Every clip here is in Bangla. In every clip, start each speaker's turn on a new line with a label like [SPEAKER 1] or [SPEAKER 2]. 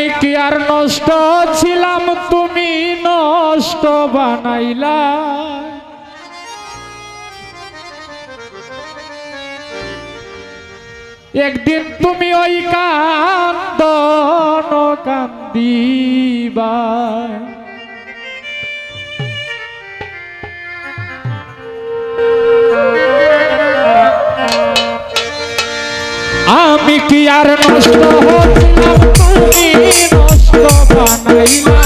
[SPEAKER 1] আমি কি আর নষ্ট ছিলাম? তুমি নষ্ট বানাইলা। একদিন তুমি ওই কান্দ কান্দিবা কি আর নষ্ট হচ্ছিলাম তুমি নষ্ট বানাইলা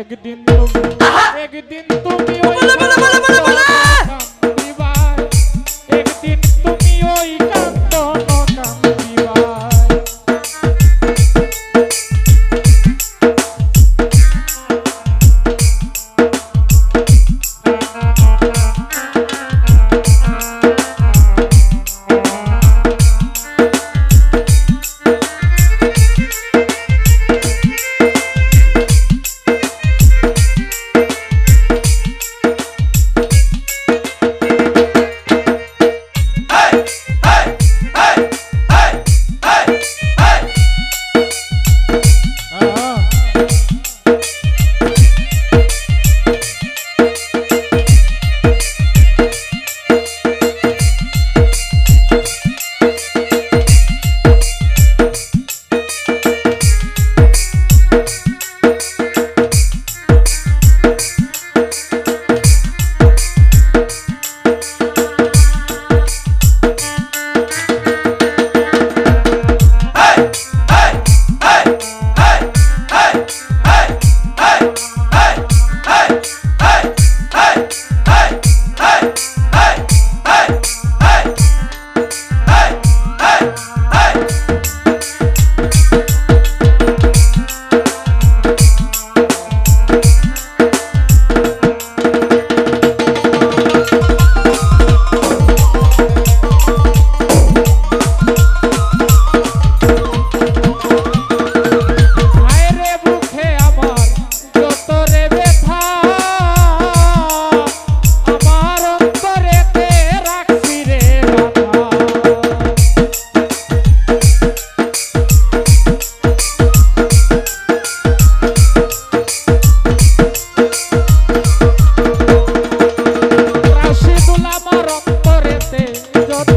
[SPEAKER 1] একদিন তুমি একদিন তুমি বলে বলে বলে বলে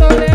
[SPEAKER 1] করে